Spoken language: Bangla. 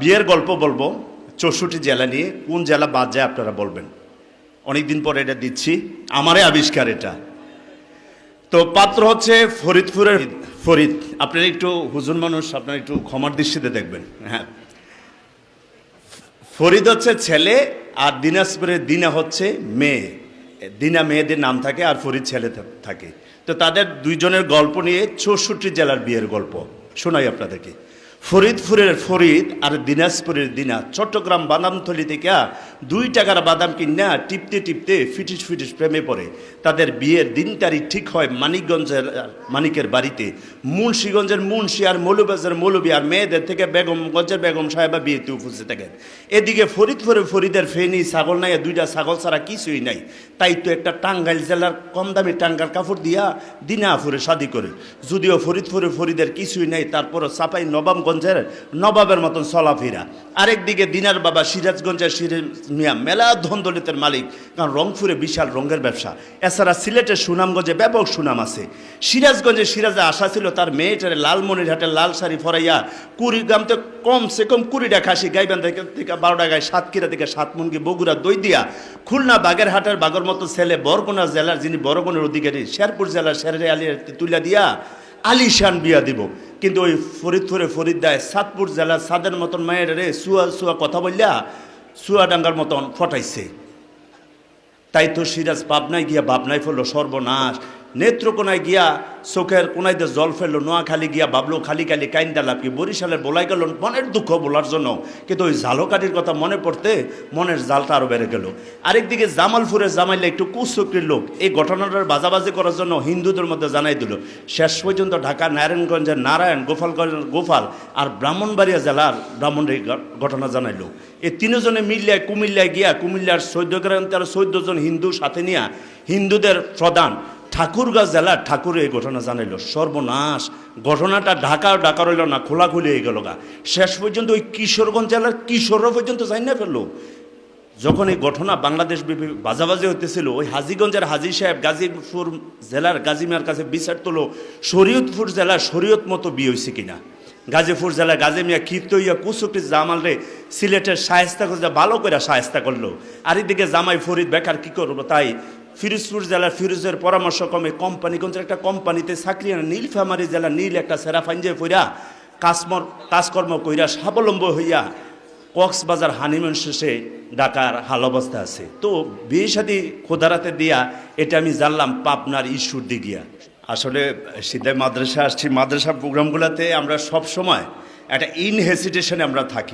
বিয়ের গল্প বলব, চৌষট্টি জেলা নিয়ে, কোন জেলা বাদ যায় আপনারা বলবেন। অনেকদিন পরে এটা দিচ্ছি আমারই আবিষ্কার এটা। তো পাত্র হচ্ছে ফরিদপুরের ফরিদ। আপনারা একটু হুজুর মানুষ, আপনারা একটু ক্ষমার দৃষ্টিতে দেখবেন হ্যাঁ। ফরিদ হচ্ছে ছেলে, আর দিনাজপুরের দিনা হচ্ছে মেয়ে। দিনা মেয়েদের নাম থাকে আর ফরিদ ছেলে থাকে। তো তাদের দুইজনের গল্প নিয়ে চৌষট্টি জেলার বিয়ের গল্প, শোনাই আপনাদেরকে। ফরিদপুরের ফরিদ আর দিনাজপুরের দিনা চট্টগ্রাম বাদামথলি থেকে দুই টাকার বাদাম কিনা টিপতে টিপতে ফিটিস ফিটিস প্রেমে পড়ে। তাদের বিয়ের দিন তারিখ ঠিক হয় মানিকগঞ্জের, মানিকের বাড়িতে। মুন্সীগঞ্জের মুন্সী আর মৌলবাজার মৌলবী আর মেয়েদের থেকে বেগমগঞ্জের বেগম সাহেবা বিয়েতে উপস্থিত থাকেন। এদিকে ফরিদপুরে ফরিদের ফেনি ছাগল নাই দুইটা ছাগল ছাড়া কিছুই নাই। তাই তো একটা টাঙ্গাইল জেলার কম দামি টাঙ্গার কাপড় দিয়া দিনাফুরে শাদি করে। যদিও ফরিদপুরে ফরিদের কিছুই নাই, তারপরও চাপাই নবাবগঞ্জের নবাবের মতন চলাফেরা আরেকদিকে দিনার বাবা সিরাজগঞ্জের সিরাজ মিয়া মেলা ধন্দলিতের মালিক, কারণ রংপুরে বিশাল রঙের ব্যবসা। এছাড়া সিলেটের সুনামগঞ্জে ব্যাপক সুনাম আছে। সিরাজগঞ্জে সিরাজে আশা ছিল তার মেয়েটারে লালমনিরহাটে লাল শাড়ি ফরাইয়া কুড়ি গ্রামতে কমসে কম কুড়িটা খাসি গাইবান থেকে বারোটা গায়ে সাতক্ষীরা থেকে সাত মুনগি বগুড়া দই দিয়া খুলনা বাগেরহাটের বাগর মতো ছেলে বরগুনা জেলার যিনি বরগুনের অধিকারী, শেরপুর জেলার শেরে আলী তুলে দিয়া আলিশান বিয়া দিব। কিন্তু ওই ফরিদপুরে ফরিদায় সাতপুর জেলা সাদের মতন মায়ের রে সুয়া সুয়া কথা বললা, সুয়া ডাঙ্গার মতন ফটাইছে। তাই তো সিরাজ পাবনায় গিয়া ভাবনায় ফেলল সর্বনাশ। নেত্রকোনায় গিয়া চোখের দিয়ে জল ফেলল, নোয়াখালী গিয়া ভাবলো, খালি খালি কাইন্দা লাভ কি? বরিশালে বলাই গেল, মনের দুঃখ বলার জন্য। কিন্তু ওই ঝালকাঠির কথা মনে পড়তে মনের জালটা আরও বেড়ে গেল। আরেকদিকে জামালপুরে জামাইলে একটু কুচক্রির লোক, এই ঘটনাটার বাজাবাজি করার জন্য হিন্দুদের মধ্যে জানাই দিল, শেষ পর্যন্ত ঢাকা, নারায়ণগঞ্জের নারায়ণ গোপালগঞ্জ গোপাল আর ব্রাহ্মণবাড়িয়া জেলার ব্রাহ্মণের ঘটনা জানাইলো। এই তিনজনে মিল্লায় কুমিল্লায় গিয়া, কুমিল্লার চৌদ্দ গ্রাম, তার চৌদ্দজন হিন্দু সাথে নিয়া হিন্দুদের প্রধান ঠাকুরগাঁ জেলার ঠাকুর এই ঘটনা জানাইল। সর্বনাশ। ঘটনাটা ঢাকা ঢাকা রইল না, খোলাখুলি হয়ে গেল গা। শেষ পর্যন্ত ওই কিশোরগঞ্জ জেলার কিশোরও পর্যন্ত যাই না ফেলল। যখন এই ঘটনা বাংলাদেশ বাজাবাজি হতেছিল ওই হাজিগঞ্জের হাজি সাহেব গাজীপুর জেলার গাজীমিয়ার কাছে বিচার তোলো, শরীয়তপুর জেলার শরীয়ত মতো বিয়ে হয়েছে কিনা? গাজীপুর জেলার গাজীমিয়া ক্ষিপ্ত হইয়া কুচুকটি জামাল রে সিলেটের সাহেস্তা করে ভালো করে সাহেস্তা করল। আর এদিকে জামাই ফরিদ বেকার কি করব তাই ফিরোজপুর জেলার ফিরোজের পরামর্শ কমে কোম্পানিগঞ্জের একটা কোম্পানিতে চাকরি আনে, নীলফামারি জেলা নীল একটা সেরা ফাইঞ্জে ফইরা কাজমর কাজকর্ম কইরা স্বাবলম্ব হইয়া কক্সবাজার হানিমুন শেষে ঢাকার হাল অবস্থা আছে। তো বিয়ে সাথী খোদারাতে দিয়া এটা আমি জানলাম পাবনার ইস্যুর দিগিয়া আসলে সিদ্ধায় মাদ্রাসা আসছি, মাদ্রাসা প্রোগ্রামগুলোতে আমরা সব সময় একটা ইনহেসিটেশনে আমরা থাকি।